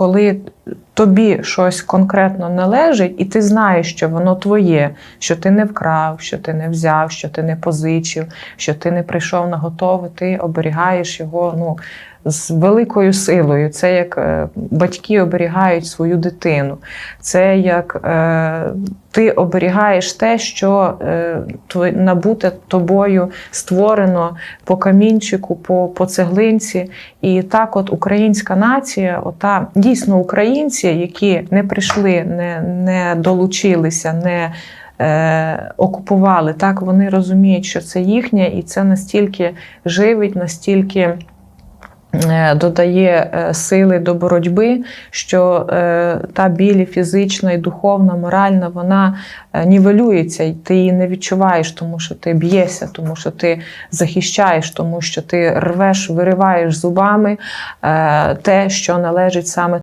коли тобі щось конкретно належить, і ти знаєш, що воно твоє, що ти не вкрав, що ти не взяв, що ти не позичив, що ти не прийшов на готове, ти оберігаєш його ну, з великою силою. Це як е, батьки оберігають свою дитину. Це як е, ти оберігаєш те, що е, тво- набуте тобою створено по камінчику, по, по цеглинці. І так, от українська нація, ота дійсно українці, які не прийшли, не, не долучилися, не е, окупували, так вони розуміють, що це їхнє, і це настільки живить, настільки. е, Додає е, сили до боротьби, що е, та білі фізична і духовна, моральна, вона нівелюється, і ти її не відчуваєш, тому що ти б'єшся, тому що ти захищаєш, тому що ти рвеш, вириваєш зубами те, що належить саме